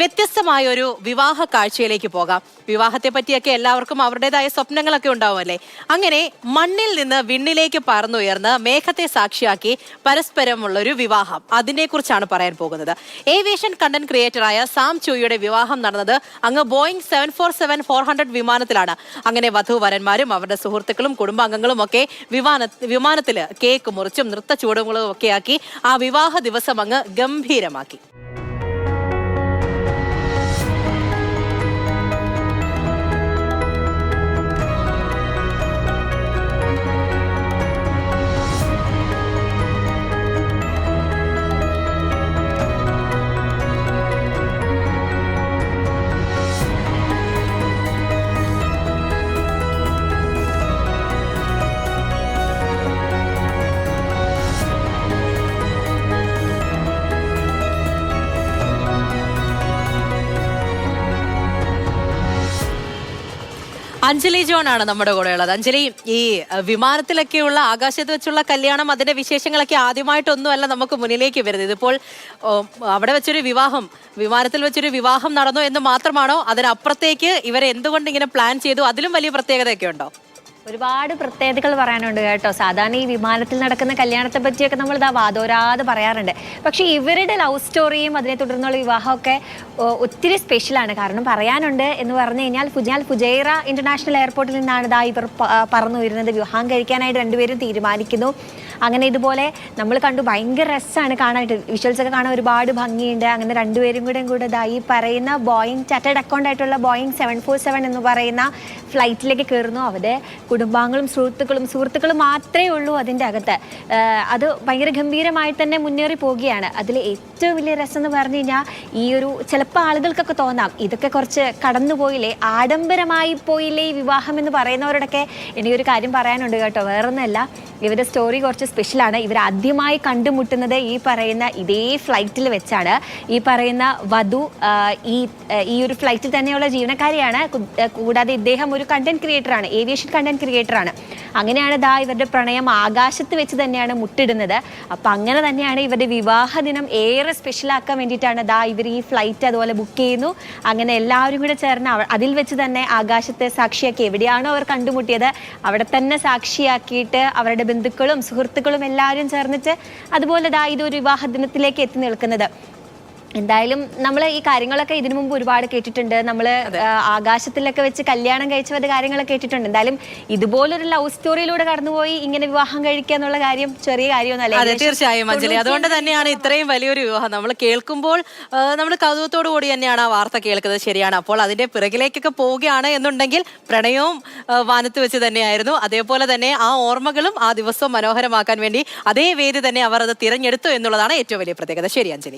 വ്യത്യസ്തമായ ഒരു വിവാഹ കാഴ്ചയിലേക്ക് പോകാം. വിവാഹത്തെ പറ്റിയൊക്കെ എല്ലാവർക്കും അവരുടേതായ സ്വപ്നങ്ങളൊക്കെ ഉണ്ടാവുമല്ലേ? അങ്ങനെ മണ്ണിൽ നിന്ന് വിണ്ണിലേക്ക് പറന്നുയർന്ന് മേഘത്തെ സാക്ഷിയാക്കി പരസ്പരമുള്ള ഒരു വിവാഹം. അതിനെ കുറിച്ചാണ് പറയാൻ പോകുന്നത്. ഏവിയേഷൻ കണ്ടന്റ് ക്രിയേറ്ററായ സാം ചൂയുടെ വിവാഹം നടന്നത് അങ്ങ് Boeing seven four seven four hundred വിമാനത്തിലാണ്. അങ്ങനെ വധുവരന്മാരും അവരുടെ സുഹൃത്തുക്കളും കുടുംബാംഗങ്ങളും ഒക്കെ വിമാന വിമാനത്തിൽ കേക്ക് മുറിച്ചും നൃത്ത ചൂടുകളും ഒക്കെ ആക്കി ആ വിവാഹ ദിവസം അങ്ങ് ഗംഭീരമാക്കി. അഞ്ജലി ജോൺ ആണ് നമ്മുടെ കൂടെ ഉള്ളത് അഞ്ജലി ഈ വിമാനത്തിലൊക്കെയുള്ള ആകാശത്ത് വെച്ചുള്ള കല്യാണം അതിന്റെ വിശേഷങ്ങളൊക്കെ ആദ്യമായിട്ടൊന്നുമല്ല നമുക്ക് മുന്നിലേക്ക് വരുന്നത്. ഇതിപ്പോൾ അവിടെ വെച്ചൊരു വിവാഹം വിമാനത്തിൽ വെച്ചൊരു വിവാഹം നടന്നു എന്ന് മാത്രമാണോ? അതിനപ്പുറത്തേക്ക് ഇവരെ എന്തുകൊണ്ട് ഇങ്ങനെ പ്ലാൻ ചെയ്തു? അതിലും വലിയ പ്രത്യേകതയൊക്കെ ഉണ്ടോ? ഒരുപാട് പ്രത്യേകതകൾ പറയാനുണ്ട് കേട്ടോ. സാധാരണ ഈ വിമാനത്തിൽ നടക്കുന്ന കല്യാണത്തെ പറ്റിയൊക്കെ നമ്മൾ ഇതാ വാദോരാതെ പറയാറുണ്ട്. പക്ഷേ ഇവരുടെ ലവ് സ്റ്റോറിയും അതിനെ തുടർന്നുള്ള വിവാഹമൊക്കെ ഒത്തിരി സ്പെഷ്യലാണ് കാരണം പറയാനുണ്ട് എന്ന് പറഞ്ഞു കഴിഞ്ഞാൽ ഫുജാൽ ഫുജൈറ ഇന്റർനാഷണൽ എയർപോർട്ടിൽ നിന്നാണ് ഇതാ ഇവർ പറന്നു വരുന്നത്. വിവാഹം കഴിക്കാനായിട്ട് രണ്ടുപേരും തീരുമാനിക്കുന്നു. അങ്ങനെ ഇതുപോലെ നമ്മൾ കണ്ടു ഭയങ്കര രസമാണ് കാണാനായിട്ട്. വിഷ്വൽസ് ഒക്കെ കാണാൻ ഒരുപാട് ഭംഗിയുണ്ട്. അങ്ങനെ രണ്ടുപേരും കൂടെ കൂടെ ഇതാ ഈ പറയുന്ന ബോയിങ് ചാറ്റഡ് അക്കൗണ്ട് ആയിട്ടുള്ള ബോയിങ് സെവൻ ഫോർ സെവൻ എന്ന് പറയുന്ന ഫ്ലൈറ്റിലേക്ക് കയറുന്നു അവിടെ കുടുംബാംഗങ്ങളും സുഹൃത്തുക്കളും സുഹൃത്തുക്കളും മാത്രമേ ഉള്ളൂ അതിന്റെ അകത്ത്. അത് ഭയങ്കര ഗംഭീരമായി തന്നെ മുന്നേറി പോവുകയാണ്. അതിൽ ഏറ്റവും വലിയ രസം എന്ന് പറഞ്ഞു കഴിഞ്ഞാൽ ഈ ഒരു ചിലപ്പോൾ ആളുകൾക്കൊക്കെ തോന്നാം. ഇതൊക്കെ കുറച്ച് കടന്നുപോയില്ലേ ആഡംബരമായി പോയില്ലേ ഈ വിവാഹം എന്ന് പറയുന്നവരോടൊക്കെ എനിക്കൊരു കാര്യം പറയാനുണ്ട് കേട്ടോ. വേറൊന്നുമല്ല. ഇവരുടെ സ്റ്റോറി കുറച്ച് സ്പെഷ്യലാണ് ഇവർ ആദ്യമായി കണ്ടുമുട്ടുന്നത് ഈ പറയുന്ന ഇതേ ഫ്ലൈറ്റിൽ വെച്ചാണ്. ഈ പറയുന്ന വധു ഈ ഈ ഒരു ഫ്ലൈറ്റിൽ തന്നെയുള്ള ജീവനക്കാരിയാണ്. കൂടാതെ ഇദ്ദേഹം ഒരു കണ്ടന്റ് ക്രിയേറ്ററാണ് ഏവിയേഷൻ കണ്ടന്റ് ക്രിയേറ്ററാണ് അങ്ങനെയാണ് ദാ ഇവരുടെ പ്രണയം ആകാശത്ത് വെച്ച് തന്നെയാണ് മുട്ടിടുന്നത്. അപ്പം അങ്ങനെ തന്നെയാണ് ഇവരുടെ വിവാഹ ദിനം ഏറെ സ്പെഷ്യലാക്കാൻ വേണ്ടിയിട്ടാണ് ദാ ഇവർ ഈ ഫ്ലൈറ്റ് അതുപോലെ ബുക്ക് ചെയ്യുന്നു. അങ്ങനെ എല്ലാവരും കൂടെ ചേർന്ന് അതിൽ വെച്ച് തന്നെ ആകാശത്തെ സാക്ഷിയാക്കി എവിടെയാണോ അവർ കണ്ടുമുട്ടിയത് അവിടെ തന്നെ സാക്ഷിയാക്കിയിട്ട് അവരുടെ ബന്ധുക്കളും സുഹൃത്തുക്കളും എല്ലാവരും ചേർന്നിട്ട് അതുപോലെ ദാ ഇതൊരു വിവാഹ ദിനത്തിലേക്ക് എത്തി നിൽക്കുന്നത്. എന്തായാലും നമ്മൾ ഈ കാര്യങ്ങളൊക്കെ ഇതിനു മുമ്പ് ഒരുപാട് കേട്ടിട്ടുണ്ട്. നമ്മൾ ആകാശത്തിലൊക്കെ വെച്ച് കല്യാണം കഴിച്ചവരുടെ കാര്യങ്ങളൊക്കെ കേട്ടിട്ടുണ്ട്. എന്തായാലും ഇതുപോലൊരു ലവ് സ്റ്റോറിയിലൂടെ കടന്നുപോയി ഇങ്ങനെ വിവാഹം കഴിക്കുക എന്നുള്ള കാര്യം ചെറിയ കാര്യമൊന്നുമല്ല അതെ തീർച്ചയായും അഞ്ജലി. അതുകൊണ്ട് തന്നെയാണ് ഇത്രയും വലിയൊരു വിവാഹം. നമ്മൾ കേൾക്കുമ്പോൾ നമ്മൾ കൗതുകത്തോടു കൂടി തന്നെയാണ് ആ വാർത്ത കേൾക്കുന്നത്. ശരിയാണ്. അപ്പോൾ അതിന്റെ പിറകിലേക്കൊക്കെ പോവുകയാണ് എന്നുണ്ടെങ്കിൽ പ്രണയവും വാനത്ത് വെച്ച് തന്നെയായിരുന്നു. അതേപോലെ തന്നെ ആ ഓർമ്മകളും ആ ദിവസവും മനോഹരമാക്കാൻ വേണ്ടി അതേ വേദി തന്നെ അവർ അത് തിരഞ്ഞെടുത്തു എന്നുള്ളതാണ് ഏറ്റവും വലിയ പ്രത്യേകത. ശരി അഞ്ജലി.